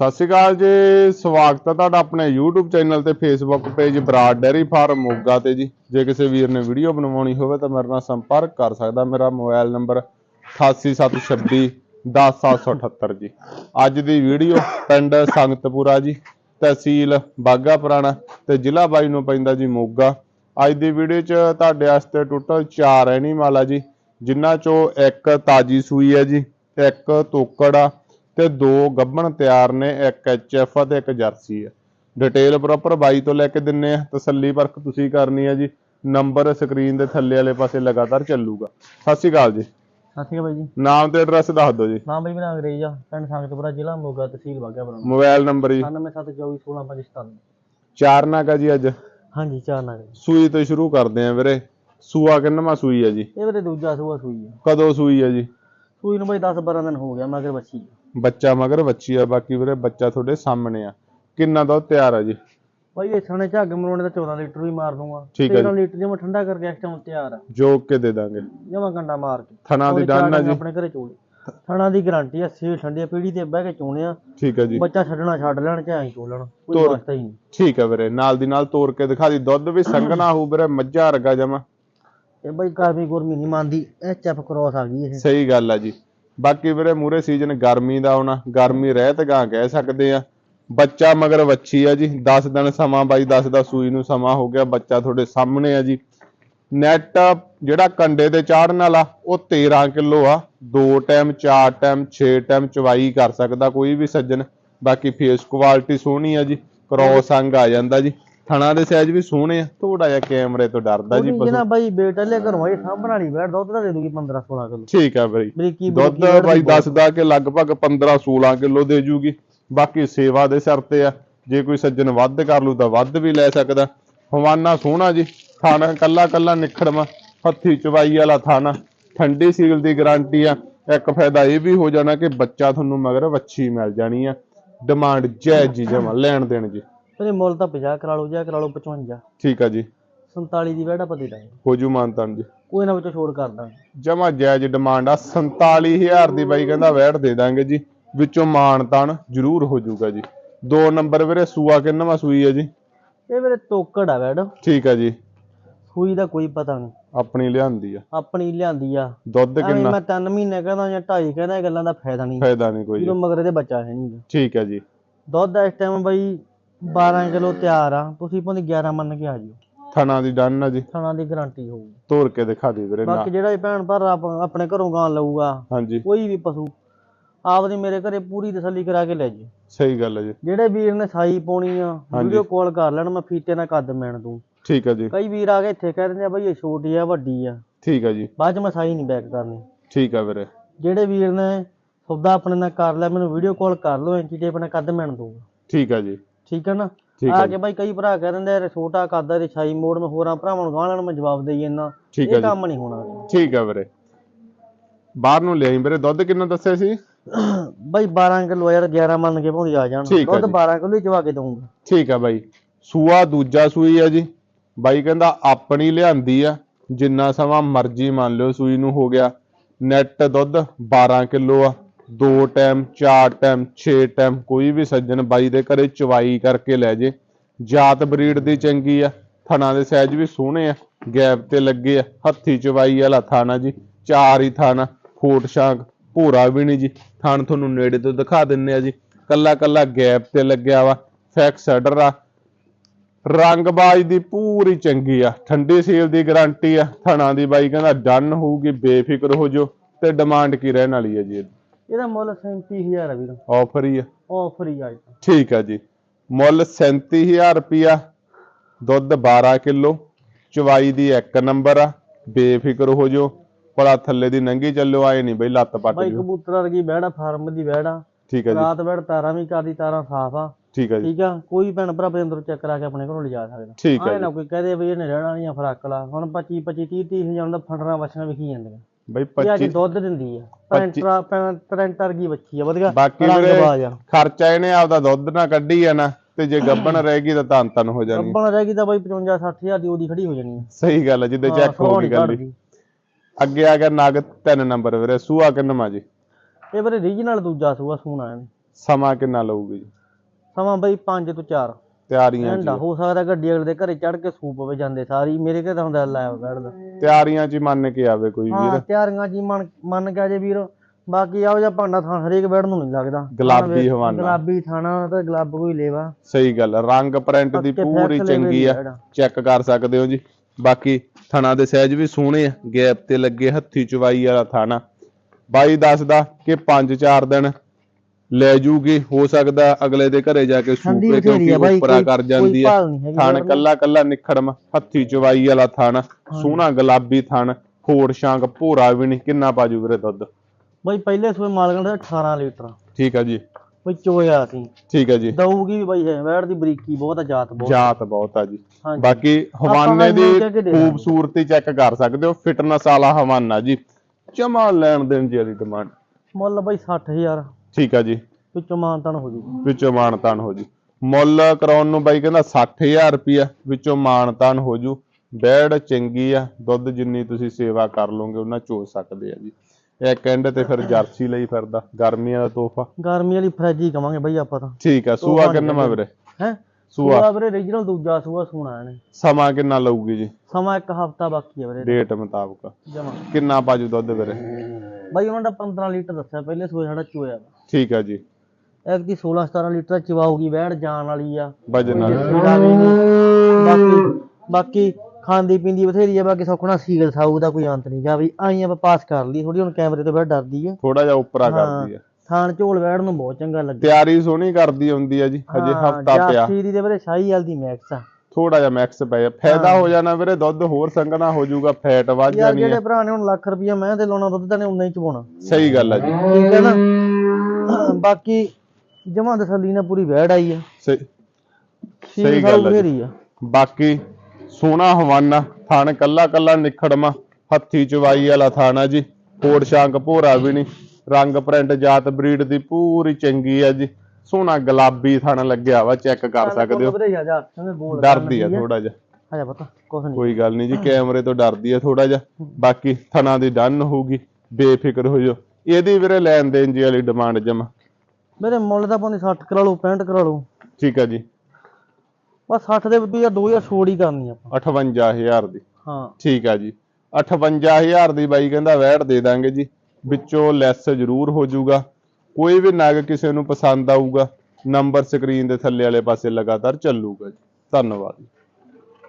ਸਤਿ ਸ਼੍ਰੀ ਅਕਾਲ ਜੀ, ਸਵਾਗਤ ਹੈ ਤੁਹਾਡਾ ਆਪਣੇ YouTube ਚੈਨਲ ਤੇ Facebook page Brar dairy farm Moga ਤੇ ਜੀ। ਜੇ ਕਿਸੇ ਵੀਰ ਨੇ ਵੀਡੀਓ ਬਣਵਾਉਣੀ ਹੋਵੇ ਤਾਂ ਮੇਰੇ ਨਾਲ ਸੰਪਰਕ ਕਰ ਸਕਦਾ। ਮੇਰਾ ਮੋਬਾਈਲ ਨੰਬਰ 88726 10778 ਜੀ। ਅੱਜ ਦੀ ਵੀਡੀਓ ਪਿੰਡ ਸੰਗਤਪੁਰਾ ਜੀ, ਤਹਿਸੀਲ ਬਾਗਾ ਪੁਰਾਣਾ ਤੇ ਜ਼ਿਲ੍ਹਾ ਬਾਈ ਨੂੰ ਪੈਂਦਾ ਜੀ ਮੋਗਾ। ਅੱਜ ਦੀ ਵੀਡੀਓ 'ਚ ਤੁਹਾਡੇ ਵਾਸਤੇ ਟੋਟਲ 4 ਐਨੀਮਲ ਆ ਜੀ, ਜਿਨ੍ਹਾਂ 'ਚੋਂ ਇੱਕ ਤਾਜੀ ਸੂਈ ਹੈ ਜੀ, ਇੱਕ ਤੋਕੜ ਆ ਤੇ ਦੋ ਗੱਭਣ ਤਿਆਰ ਨੇ ਇੱਕ ਐਚਐਫ ਤੇ ਇੱਕ ਜਰਸੀ ਆ। ਡਿਟੇਲ ਪ੍ਰੋਪਰ ਬਾਈ ਤੋਂ ਲੈ ਕੇ ਦਿੰਨੇ ਆ ਤਸੱਲੀ ਪਰਖ ਤੁਸੀਂ ਕਰਨੀ ਆ ਜੀ। ਨੰਬਰ ਸਕਰੀਨ ਦੇ ਥੱਲੇ ਵਾਲੇ ਪਾਸੇ ਲਗਾਤਾਰ ਚੱਲੂਗਾ। ਸਤਿ ਸ਼੍ਰੀ ਅਕਾਲ ਜੀ। ਸਤਿ ਸ਼੍ਰੀ ਅਕਾਲ ਬਾਈ ਜੀ। ਨਾਮ ਤੇ ਐਡਰੈਸ ਦੱਸ ਦਿਓ ਜੀ। ਨਾਮ ਬਾਈ ਮੇਰਾ ਅੰਗਰੇਜ਼ ਆ। ਪਿੰਡ ਸੰਗਤਪੁਰਾ ਜ਼ਿਲ੍ਹਾ ਮੋਗਾ ਤਹਿਸੀਲ ਬਾਗਾ ਪੁਰਾਣਾ ਮੋਬਾਈਲ ਨੰਬਰ ਜੀ। 9774216597 ਚਾਰ ਨਾਗ ਜੀ ਅੱਜ। ਹਾਂਜੀ ਚਾਰ ਜੀ। ਸੂਈ ਤੋਂ ਸ਼ੁਰੂ ਕਰਦੇ ਆ ਵੀਰੇ। ਸੂਆ ਕਿੰਨਵਾਂ ਸੂਈ ਆ ਜੀ? ਇਹ ਵੀਰੇ ਦੂਜਾ ਸੂਆ ਸੂਈ ਆ। ਕਦੋਂ ਸੂਈ ਆ ਜੀ? ਸੂਈ ਨੂੰ ਬਾਈ 10 12 ਦਿਨ ਹੋ ਗਿਆ ਮਗਰ ਬੱਚੀ। ਬੱਚਾ ਮਗਰ ਬੱਚੀ ਆ ਬਾਕੀ ਵੀਰੇ ਬੱਚਾ ਤੁਹਾਡੇ ਸਾਹਮਣੇ ਆ। ਕਿੰਨਾ ਦੁੱਧ ਤਿਆਰ ਆ ਜੀ? ਬਾਈ ਇਹ ਸਣੇ ਝੱਗ ਮਰੋਣੇ ਦਾ 14 ਲੀਟਰ ਵੀ ਮਾਰ ਦੂੰਗਾ। ਠੀਕ ਆ ਜੀ। 13 ਲੀਟਰ ਜਿਵੇਂ ਠੰਡਾ ਕਰਕੇ ਇਸ ਟਾਈਮ ਤਿਆਰ ਆ। ਜੋਕ ਕੇ ਦੇ ਦਾਂਗੇ। ਜਮਾ ਕੰਡਾ ਮਾਰ ਕੇ। ਥਣਾ ਦੀ ਉਹਦੇ ਡਨ ਆ ਚਾਰ ਜੀ। ਆਪਣੇ ਘਰੇ ਚੋਲੇ। ਥਣਾ ਦੀ ਗਾਰੰਟੀ ਆ ਸੇ ਠੰਡੀ ਆ, ਪੀੜੀ ਤੇ ਬਹਿ ਕੇ ਚੋਣਿਆ ਠੀਕ ਹੈ ਜੀ। ਬੱਚਾ ਛੱਡਣਾ ਛੱਡ ਲੈਣ ਚਾਹੇ ਚੋਲਣ। ਕੋਈ ਤੋਰ- ਵਾਸਤਾ ਹੀ ਨਹੀਂ। ਠੀਕ ਹੈ ਵੀਰੇ ਨਾਲ ਦੀ ਨਾਲ ਤੋੜ ਕੇ ਦਿਖਾ ਦੀ। ਦੁੱਧ ਵੀ ਸੰਘਣਾ ਹੋਊ ਵੀਰੇ ਮੱਝਾਂ ਵਰਗਾ ਜਮਾ। ਇਹ ਬਾਈ ਗਰਮੀ ਗੁਰਮੀ ਨਹੀਂ ਮੰਨਦੀ। ਇਹ ਚੱਪ ਕ੍ਰੋਸ ਆ ਗਈ ਇਹ। ਸਹੀ ਗੱਲ ਆ ਜੀ। ਬਾਕੀ ਵੀਰੇ ਮੂਰੇ ਸੀਜ਼ਨ ਗਰਮੀ ਦਾ ਆਉਣਾ, ਗਰਮੀ ਰਹਿਤ ਗਾਂ ਕਹਿ ਸਕਦੇ ਆ। ਬੱਚਾ ਮਗਰ ਵੱਛੀ ਆ ਜੀ 10 ਦਿਨ ਸਮਾਂ ਬਾਈ 10 ਦਾ ਸੂਈ ਨੂੰ ਸਮਾਂ ਹੋ ਗਿਆ, ਬੱਚਾ ਤੁਹਾਡੇ ਸਾਹਮਣੇ ਆ ਜੀ। ਨੈਟ ਜਿਹੜਾ ਕੰਡੇ ਤੇ ਚਾੜਨ ਵਾਲਾ, ਉਹ 13 ਕਿਲੋ ਆ। ਦੋ ਟਾਈਮ ਚਾਰ ਟਾਈਮ ਛੇ ਟਾਈਮ ਚਵਾਈ ਕਰ ਸਕਦਾ ਕੋਈ ਵੀ ਸੱਜਣ। ਬਾਕੀ ਫੇਸ ਕੁਆਲਿਟੀ ਸੋਹਣੀ ਆ ਜੀ ਕ੍ਰੋਸ ਅੰਗ ਆ ਜਾਂਦਾ ਜੀ। ਥਣਾ ਦੇ ਸਾਈਜ਼ ਵੀ ਸੋਹਣੇ ਆ ਥੋੜਾ ਜਿਹਾ ਕੈਮਰੇ ਤੋਂ ਡਰਦਾ ਜੀ ਪਸ਼ੂ। ਜਿਹੜਾ ਬਾਈ ਬੇਟਾ ਲੈ ਘਰੋਂ ਇਹ ਸਾਂਭਣ ਵਾਲੀ ਬੈਠ ਦੁੱਧ ਦਾ ਦੇ ਦੂਗੀ 15 16 ਕਿਲੋ। ਠੀਕ ਆ ਬਈ। ਦੁੱਧ ਬਾਈ ਦੱਸਦਾ ਕਿ ਲਗਭਗ 15 16 ਕਿਲੋ ਦੇ ਜੂਗੀ। ਬਾਕੀ ਸੇਵਾ ਦੇ ਸਿਰ ਤੇ ਆ। ਜੇ ਕੋਈ ਸੱਜਣ ਵੱਧ ਕਰ ਲੂ ਤਾਂ ਵੱਧ ਵੀ ਲੈ ਸਕਦਾ। ਹਵਾਨਾ ਸੋਹਣਾ ਜੀ। ਥਾਣਾ ਕੱਲਾ ਕੱਲਾ ਨਿਖੜਵਾ ਹੱਥੀ ਚਵਾਈ ਵਾਲਾ ਥਾਣਾ। ਠੰਡੀ ਸੀਲ ਦੀ ਗਾਰੰਟੀ ਆ। ਇੱਕ ਫਾਇਦਾ ਇਹ ਵੀ ਹੋ ਜਾਣਾ ਕਿ ਬੱਚਾ ਤੁਹਾਨੂੰ ਮਗਰ ਵੱਛੀ ਮਿਲ ਜਾਣੀ ਆ। ਡਿਮਾਂਡ ਜਾਇਜ਼ ਜੀ ਜਮਾ ਲੈਣ ਦੇਣ ਜੀ। ਇਹਦੇ ਮੁੱਲ ਤਾਂ 50 ਕਰਾ ਲਓ ਜਾਂ ਕਰਾ ਲਓ 55 ਠੀਕ ਆ ਜੀ। 47 ਦੀ ਵੈੜਾ ਪਤੀ ਦਾ ਹੋ ਜੂ ਮਾਨਤਾਨ ਜੀ। ਕੋਈ ਨਾ ਵਿੱਚੋਂ ਛੋੜ ਕਰ ਦਾਂਗੇ। ਜਮਾ ਜਾਇਜ਼ ਡਿਮਾਂਡ ਆ 47000 ਦੀ ਬਾਈ ਕਹਿੰਦਾ ਵੈਟ ਦੇ ਦਾਂਗੇ ਜੀ। ਵਿੱਚੋਂ ਮਾਨਤਾਨ ਜ਼ਰੂਰ ਹੋ ਜਾਊਗਾ ਜੀ। ਦੋ ਨੰਬਰ ਵੀਰੇ ਸੂਆ ਕਿੰਨਵਾ ਸੂਈ ਹੈ ਜੀ? ਇਹ ਵੀਰੇ ਤੋਕੜ ਆ ਵੈੜ ਠੀਕ ਹੈ ਜੀ। ਸੂਈ ਦਾ ਕੋਈ ਪਤਾ ਨਹੀਂ। ਆਪਣੀ ਲਿਆਂਦੀ ਆ। ਆਪਣੀ ਲਿਆਂਦੀ ਆ। ਦੁੱਧ ਕਿੰਨਾ? ਮੈਂ 3 ਮਹੀਨੇ ਕਹਿੰਦਾ ਜਾਂ 2.5 ਕਹਿੰਦਾ ਇਹ ਗੱਲਾਂ ਦਾ ਫਾਇਦਾ ਨਹੀਂ। ਫਾਇਦਾ ਨਹੀਂ ਕੋਈ। ਜਦੋਂ ਜੀ ਮਗਰ ਇਹਦੇ ਬੱਚਾ ਹੈ ਨਹੀਂ ਠੀਕ ਹੈ ਜੀ। ਦੁੱਧ ਇਸ ਟਾਈਮ ਬਾਈ 12 ਕਿਲੋ ਤਿਆਰ ਆ। ਤੁਸੀਂ ਭਾਵੇਂ 11 ਮੰਨ ਕੇ ਆ ਜਿਓ। ਥਣਾ ਦੀ ਡਨ ਆ ਜੀ। ਥਣਾ ਦੀ ਗਾਰੰਟੀ ਹੋਊਗੀ। ਤੋੜ ਕੇ ਦਿਖਾ ਦੇ ਵੀਰੇ ਨਾ ਬਾਕੀ ਜਿਹੜਾ ਇਹ ਭੈਣ ਭਰਾ ਆਪ- ਆਪਣੇ ਘਰੋਂ ਗਾਂ ਲਊਗਾ ਹਾਂਜੀ। ਕੋਈ ਵੀ ਪਸ਼ੂ ਆਪਦੀ ਮੇਰੇ ਘਰੇ ਪੂਰੀ ਤਸੱਲੀ ਕਰਾ ਕੇ ਲੈ ਜੀ ਸਹੀ ਗੱਲ ਹੈ ਜੀ। ਜਿਹੜੇ ਵੀਰ ਨੇ ਸਾਈ ਪਾਉਣੀ ਆ ਹਾਂਜੀ। ਵੀਡੀਓ ਕਾਲ ਕਰ ਲੈਣ ਮੈਂ ਫੀਤੇ ਨਾਲ ਕੱਦ ਮੈਣ ਦੂੰ। ਠੀਕ ਹੈ ਜੀ। ਕਈ ਵੀਰ ਆ ਕੇ ਇੱਥੇ ਕਹਿ ਦਿੰਦੇ ਆ ਬਈ ਇਹ ਛੋਟੀ ਆ ਵੱਡੀ ਆ। ਠੀਕ ਹੈ ਜੀ। ਬਾਅਦ ਚ ਮੈਂ ਸਾਈ ਨਹੀਂ ਬੈਕ ਕਰਨੀ। ਠੀਕ ਹੈ ਵੀਰੇ। ਜਿਹੜੇ ਵੀਰ ਨੇ ਸੌਦਾ ਆਪਣੇ ਨਾਲ ਕਰ ਲਿਆ ਮੈਨੂੰ ਵੀਡੀਓ ਕਾਲ ਕਰ ਲਓ ਇੰਚੀ ਟੇਪ ਨਾਲ ਕੱਦ ਮੈਣ ਦੂੰਗਾ ਠੀਕ ਹੈ ਜੀ। ਠੀਕ ਹੈ ਨਾ? ਠੀਕ ਆ ਹੈ ਕੇ ਬਾਈ ਕਈ ਭਰਾ ਕਹਿ ਦਿੰਦੇ ਆ ਛੋਟਾ ਕੱਦ ਆ ਛਾਈ ਮੋੜ ਮੈਂ ਹੋਰਾਂ ਭਰਾਵਾਂ ਨੂੰ ਗਾਂ ਲੈਣ ਮੈਂ ਜਵਾਬ ਦੇਈ ਜਾਂਦਾ ਠੀਕ ਹੈ ਇਹ ਜੀ। ਕੰਮ ਨਹੀਂ ਹੋਣਾ। ਠੀਕ ਹੈ ਵੀਰੇ। ਬਾਹਰ ਨੂੰ ਲਿਆਈ ਵੀਰੇ ਦੁੱਧ ਕਿੰਨਾ ਦੱਸਿਆ ਸੀ? ਬਾਈ 12 ਕਿਲੋ ਯਾਰ 11 ਮੰਨ ਕੇ ਭਾਵੇਂ ਆ ਜਾਣ। ਠੀਕ ਹੈ ਦੁੱਧ ਜੀ। 12 ਕਿਲੋ ਹੀ ਚਵਾ ਕੇ ਦਊਂਗਾ। ਠੀਕ ਆ ਬਾਈ। ਸੂਆ ਦੂਜਾ ਸੂਈ ਆ ਜੀ। ਬਾਈ ਕਹਿੰਦਾ ਆਪਣੀ ਲਿਆਂਦੀ ਆ ਜਿੰਨਾ ਸਮਾਂ ਮਰਜ਼ੀ ਮੰਨ ਲਿਓ ਸੂਈ ਨੂੰ ਹੋ ਗਿਆ। ਨੈਟ ਦੁੱਧ 12 ਕਿਲੋ ਆ। ਦੋ ਟਾਈਮ ਚਾਰ ਟਾਈਮ ਛੇ ਟਾਈਮ ਕੋਈ ਵੀ ਸੱਜਣ ਬਾਈ ਦੇ ਘਰੇ ਚਵਾਈ ਕਰਕੇ ਲੈ ਜੇ। ਜਾਤ ਬਰੀਡ ਦੀ ਚੰਗੀ ਆ, ਥਣਾ ਦੇ ਸਾਈਜ਼ ਵੀ ਸੋਹਣੇ ਆ, ਗੈਪ ਤੇ ਲੱਗੇ ਆ, ਹੱਥੀ ਚਵਾਈ ਵਾਲਾ ਥਾਣਾ ਜੀ, ਚਾਰ ਹੀ ਥਾਣਾ ਫੋਟ ਸ਼ਾਂਕ ਭੂਰਾ ਵੀ ਨਹੀਂ ਜੀ। ਥਣ ਤੁਹਾਨੂੰ ਨੇੜੇ ਤੋਂ ਦਿਖਾ ਦਿੰਨੇ ਆ ਜੀ। ਕੱਲਾ ਕੱਲਾ ਗੈਪ ਤੇ ਲੱਗਿਆ ਵਾ ਫੈਕਸ ਆਰਡਰ ਆ। ਰੰਗਬਾਜ਼ ਦੀ ਪੂਰੀ ਚੰਗੀ ਆ, ਠੰਡੀ ਸੀਲ ਦੀ ਗਾਰੰਟੀ ਆ। ਥਣਾ ਦੀ ਬਾਈ ਕਹਿੰਦਾ, ਡਨ ਹੋਊਗੀ, ਬੇਫਿਕਰ ਹੋ ਜੋ ਤੇ ਡਿਮਾਂਡ ਕੀ ਰਹਿਣ ਵਾਲੀ ਹੈ ਜੀ ਇਹਦਾ ਮੁੱਲ 37000 ਆ ਵੀਰ। ਆਫਰ ਹੀ ਆ। ਆਫਰ ਹੀ ਆ। ਠੀਕ ਆ ਜੀ। ਮੁੱਲ 37000 ਰੁਪਿਆ ਦੁੱਧ 12 ਕਿਲੋ। ਚਵਾਈ ਦੀ ਇੱਕ ਨੰਬਰ ਆ। ਬੇਫਿਕਰ ਹੋ ਜੋ ਭਲਾ ਥੱਲੇ ਦੀ ਨੰਗੀ ਚੱਲਿਓ ਆਏ ਨਹੀਂ ਬਈ ਲੱਤ ਪੱਟ ਬਾਈ ਕਬੂਤਰ ਵਰਗੀ ਬਹਿੜਾ ਫਾਰਮ ਦੀ ਬਹਿੜਾ ਠੀਕ ਆ ਜੀ। ਰਾਤ ਬੈਠ ਤਾਰਾਂ ਵੀ ਕਰਦੀ ਤਾਰਾਂ ਸਾਫ਼ ਆ। ਠੀਕ ਆ ਜੀ। ਠੀਕ ਆ? ਕੋਈ ਭੈਣ ਭਰਾ ਆਪਣੇ ਅੰਦਰ ਚੈੱਕ ਕਰਾ ਕੇ ਆਪਣੇ ਘਰੋਂ ਲਿਜਾ ਸਕਦਾ। ਠੀਕ ਆ ਨਾ ਕੋਈ ਕਹਦੇ ਵੀ ਇਹਨੇ ਰਹਿਣਾ ਨਹੀਂ ਫ਼ਰਕ ਲਾ ਹੁਣ 25 25 30 30 ਹਜ਼ਾਰ ਦਾ ਫੰਡਰਾਂ ਵਛੀਆਂ ਵਿਖੀ ਜਾਂਦੀਆਂ। ਬਈ ਇਹ ਅੱਜ 25 ਦੁੱਧ ਦਿੰਦੀ ਆ। ਪੈਂਟਰਾ ਪੈਂਟਰ ਕੀ ਬੱਚੀ ਆ ਵਧੀਆ। ਬਾਕੀ ਵੀਰੇ ਖਰਚਾ ਇਹਨੇ ਆਪਦਾ ਦੁੱਧ ਨਾ ਕੱਢੀ ਆ ਨਾ ਤੇ ਜੇ ਗੱਬਣ ਰਹੇਗੀ ਤਾਂ ਧੰਨ ਧੰਨ ਹੋ ਜਾਣੀ ਕੱਬਣ ਰਹਿ ਗਈ ਤਾਂ ਬਾਈ 55 60 ਹਜ਼ਾਰ ਦੀ ਉਹਦੀ ਖੜੀ ਹੋ ਜਾਣੀ ਸਹੀ ਗੱਲ ਹੈ ਜਿੱਦੇ ਚੈੱਕ ਹੋ ਗਈ ਗੱਲ। ਅੱਗੇ ਆ ਗਿਆ ਨਗ ਤਿੰਨ ਨੰਬਰ ਵੀਰੇ ਸੂਆ ਕਿੰਨਵਾਂ ਜੀ? ਇਹ ਵੀਰੇ ਰੀਜਨਲ ਦੂਜਾ ਸੂਆ ਸੂਣਾ ਇਹਨੇ। ਸਮਾਂ ਕਿੰਨਾ ਲਊਗੀ ਜੀ? ਸਮਾਂ ਬਈ 5 ਤੋਂ 4 ਤਿਆਰੀਆਂ ਘੰਟਾ ਚ ਹੋ ਸਕਦਾ ਗੱਡੀ ਅਗਲੇ ਦੇ ਘਰੇ ਚੜ ਕੇ ਸੂਪ ਪਵੇ ਜਾਂਦੇ ਸਾਰੀ ਮੇਰੇ ਘਰੇ ਤਾਂ ਹੁੰਦਾ ਲੈ ਬੈਠਦਾ ਤਿਆਰੀਆਂ ਚ ਹੀ ਮੰਨ ਕੇ ਆਵੇ ਕੋਈ ਹਾਂ ਵੀਰ। ਤਿਆਰੀਆਂ ਜੀ ਮੰਨ ਮੰਨ ਕੇ ਜੇ ਵੀਰ। ਬਾਕੀ ਆਓ ਜਾਂ ਭਾਂਡਾ ਥਾਂ ਹਰੇਕ ਬੈਠ ਨੂੰ ਨਹੀਂ ਲੱਗਦਾ। ਗੁਲਾਬੀ ਹਵਾਨਾ। ਗੁਲਾਬੀ ਥਾਣਾ ਤੇ ਗੁਲਾਬ ਕੋਈ ਲੇਵਾ। ਸਹੀ ਗੱਲ ਆ, ਰੰਗ ਪ੍ਰਿੰਟ ਦੀ ਪੱਕੇ ਪੂਰੀ ਚੰਗੀ ਆ। ਚੈੱਕ ਕਰ ਸਕਦੇ ਹੋ ਜੀ। ਬਾਕੀ ਥਣਾ ਦੇ ਸਾਈਜ਼ ਵੀ ਸੋਹਣੇ ਆ। ਗੈਪ ਤੇ ਲੱਗੇ ਹੱਥੀ ਚਵਾਈ ਵਾਲਾ ਥਾਣਾ। ਬਾਈ ਦੱਸਦਾ ਕਿ 5-4 ਦਿਨ ਲੈ ਜੂਗੀ ਹੋ ਸਕਦਾ ਅਗਲੇ ਦੇ ਘਰੇ ਜਾ ਕੇ ਠੰਡੀ ਸੂਪੇ ਬਥੇਰੀ ਕਿਉਂਕਿ ਆ ਬਾਈ ਉੱਪਰਾ ਕੋਈ ਕਰ ਕੋਈ ਜਾਂਦੀ ਆ। ਭਾਲ ਨਹੀਂ ਹੈਗੀ ਥਣ। ਕੱਲਾ ਕੱਲਾ ਨਿਖੜਮ ਹੱਥੀ ਚਵਾਈ ਵਾਲਾ ਥਣ ਸੋਹਣਾ ਗੁਲਾਬੀ ਥਣ ਹੋਰ ਸ਼ਾਂਕ ਭੋਰਾ ਵੀ ਨਹੀਂ ਕਿੰਨਾ ਪਾਜੂ ਵੀਰੇ ਦੁੱਧ? ਬਾਈ ਪਹਿਲੇ ਸੂਏ ਮਾਲਕਾਂ ਦਾ 18 ਲੀਟਰ। ਠੀਕ ਆ ਜੀ। ਬਈ ਚੋਇਆ ਸੀ। ਠੀਕ ਆ ਜੀ। ਦਊਗੀ ਵੀ ਬਾਈ ਹੈ ਵੈੜ ਦੀ ਬਰੀਕੀ ਬਹੁਤ ਆ ਜਾਤ ਬਹੁਤ ਜਾਤ ਬਹੁਤ ਆ ਜੀ। ਹਾਂਜੀ। ਬਾਕੀ ਹਵਾਨੇ ਆਪਾਂ ਦੀ ਦਾਂਗੇ। ਖੂਬਸੂਰਤੀ ਚੈੱਕ ਕਰ ਸਕਦੇ ਹੋ। ਫਿਟਨੈਸ ਵਾਲਾ ਹਵਾਨਾ ਜੀ। ਜਮਾ ਲੈਣ ਦੇਣ ਦੀ ਡਿਮਾਂਡ ਮੁੱਲ ਬਾਈ 60000 ਠੀਕ ਆ ਜੀ। ਵਿੱਚੋਂ ਮਾਨਤਨ ਹੋ ਜੂਗੀ ਵਿੱਚੋਂ ਮਾਨਤਾਨ ਹੋ ਜੂ। ਮੁੱਲ ਕਰਾਉਣ ਨੂੰ ਬਾਈ ਕਹਿੰਦਾ 60000 ਰੁਪਿਆ ਵਿੱਚੋਂ ਮਾਨਤਾਨ ਹੋ ਜੂ। ਬੈੜ ਚੰਗੀ ਆ ਦੁੱਧ ਜਿੰਨੀ ਤੁਸੀਂ ਸੇਵਾ ਕਰ ਲਓਗੇ ਉਹਨਾਂ ਚੋ ਸਕਦੇ ਆ ਜੀ। ਇੱਕ ਐਂਡ ਤੇ ਫਿਰ ਜਰਸੀ ਲਈ ਫਿਰਦਾ। ਗਰਮੀਆਂ ਦਾ ਤੋਹਫਾ। ਗਰਮੀ ਵਾਲੀ ਫਰਿੱਜ ਹੀ ਕਵਾਂਗੇ ਬਾਈ ਆਪਾਂ ਤਾਂ। ਠੀਕ ਆ ਸੂਆ ਕਿੰਨਾ ਵੀਰੇ? ਹੈ? ਸੂਆ। ਸੂਆ ਵੀਰੇ ਰੀਜਨਲ ਦੂਜਾ ਸੂਆ ਸੂਣਾ ਇਹਨੇ। ਸਮਾਂ ਕਿੰਨਾ ਲਊਗੀ ਜੀ? ਸਮਾਂ ਇੱਕ ਹਫਤਾ ਬਾਕੀ ਹੈ ਵੀਰੇ ਡੇਟ ਮੁਤਾਬਕ। ਜਮਾ। ਕਿੰਨਾ ਪਾਜੂ ਦੁੱਧ ਵੀਰੇ? ਬਾਈ ਉਹਨਾਂ ਦਾ 15 ਲੀਟਰ ਦੱਸਿਆ ਪਹਿਲੇ ਸੂਏ ਸਾਡਾ ਚੋਇਆ ਵਾ। ਠੀਕ ਆ ਜੀ। ਦੀ 16 17 ਲੀਟਰ ਚਵਾਉਗੀ ਵੈੜ ਜਾਣ ਵਾਲੀ ਆ। ਵਜਨ ਨਾਲ ਸੀਗਾ ਵੀ ਨੀ। ਬਾਕੀ ਬਾਕੀ ਖਾਂਦੀ ਪੀਂਦੀ ਬਥੇਰੀ ਆ ਬਾਕੀ ਸੌਖਣਾ ਸੀਲ ਸਾਊ ਦਾ ਕੋਈ ਅੰਤ ਨਹੀਂ। ਗਾ ਵੀ ਆਈ ਆਪਾਂ ਪਾਸ ਕਰ ਲਈ ਥੋੜੀ ਹੁਣ ਕੈਮਰੇ ਤੋਂ ਬੈਠ ਡਰਦੀ ਆ। ਥੋੜਾ ਜਿਹਾ ਉੱਪਰਾ ਕਰਦੀ ਆ। ਥਾਣ ਝੋਲ ਵੈੜ ਨੂੰ ਬਹੁਤ ਚੰਗਾ ਲੱਗਿਆ। ਤਿਆਰੀ ਸੋਹਣੀ ਕਰਦੀ ਹੁੰਦੀ ਆ ਜੀ ਹਜੇ ਹਾਂ, ਹਫਤਾ ਪਿਆ। ਜਾਰਸੀ ਦੀ ਤੇ ਵੀਰੇ ਸ਼ਾਹੀ ਵਾਲ ਦੀ ਮੈਕਸ ਆ। ਥੋੜਾ ਜਿਹਾ ਮੈਕਸ ਪਿਆ ਫਾਇਦਾ ਹੋ। ਜਾਣਾ ਵੀਰੇ ਦੁੱਧ ਹੋਰ ਸੰਘਣਾ ਹੋ ਜਾਊਗਾ ਫੈਟ ਵੱਧ ਜਾਣੀ ਆ। ਜਿਹੜੇ ਭਰਾ ਨੇ ਹੁਣ ਲੱਖ ਰੁਪਈਆ ਮੈਂ ਤੇ ਲਾਉਣਾ ਦੁੱਧ ਤਾਂ ਨੇ ਉਨਾ ਹੀ ਚਵਾਉਣਾ ਸਹੀ ਗੱਲ ਆ ਜੀ। ਠੀਕ ਹੈ ਨਾ? ਬਾਕੀ ਜਮਾਂ ਤਸੱਲੀ ਨਾਲ ਪੂਰੀ ਵੈੜ ਆਈ ਆ। ਸਹੀ ਸਹੀ ਗੱਲ ਆ ਬਾਕੀ ਸੋਹਣਾ ਹਵਾਨਾ ਥਣ ਕੱਲਾ ਕੱਲਾ ਨਿਖੜਮਾ ਹੱਥੀ ਚਵਾਈ ਵਾਲਾ ਥਾਣਾ ਜੀ। ਕੋੜ ਸ਼ਾਂਕ ਭੋਰਾ ਵੀ ਨਹੀਂ। ਰੰਗ ਪ੍ਰਿੰਟ ਜਾਤ ਬਰੀਡ ਦੀ ਪੂਰੀ ਚੰਗੀ ਆ ਜੀ। ਸੋਹਣਾ ਗੁਲਾਬੀ ਥਣ ਲੱਗਿਆ ਵਾ ਚੈੱਕ ਕਰ ਸਕਦੇ ਹੋ। ਜਾ ਡਰਦੀ ਆ ਥੋੜਾ ਜਿਹਾ। ਆ ਜਾ ਪਤਾ ਕੁਛ ਨਹੀਂ ਕੋਈ ਗੱਲ ਨਹੀਂ ਜੀ ਕੈਮਰੇ ਤੋਂ ਡਰਦੀ ਆ ਥੋੜਾ ਜਿਹਾ। ਬਾਕੀ ਥਣਾ ਦੀ ਡਨ ਹੋਊਗੀ ਬੇਫਿਕਰ ਹੋ ਜਾਓ ਇਹਦੀ ਵੀਰੇ ਲੈਣ ਦੇਣ ਜੀ ਵਾਲੀ ਡਿਮਾਂਡ ਜਮਾ। ਮੇਰੇ ਮੁੱਲ ਤਾਂ ਪਾਉਣੀ 60 ਕਰਾ ਲਓ 65 ਕਰਾ ਲਓ। ਠੀਕ ਆ ਜੀ। ਬਸ 60 ਦੇ ਰੁਪਈਆ 2000 ਛੋੜ ਹੀ ਕਰਨੀ ਆਪਾਂ। 58000 ਦੀ। ਹਾਂ। ਠੀਕ ਆ ਜੀ। 58000 ਦੀ ਬਾਈ ਕਹਿੰਦਾ ਵੈਟ ਦੇ ਦਾਂਗੇ ਜੀ। ਵਿੱਚੋਂ ਲੈਸ ਜ਼ਰੂਰ ਹੋ ਜਾਊਗਾ। ਕੋਈ ਵੀ ਨਗ ਕਿਸੇ ਨੂੰ ਪਸੰਦ ਆਊਗਾ ਨੰਬਰ ਸਕਰੀਨ ਦੇ ਥੱਲੇ ਵਾਲੇ ਪਾਸੇ ਲਗਾਤਾਰ ਚੱਲੂਗਾ ਜੀ। ਧੰਨਵਾਦ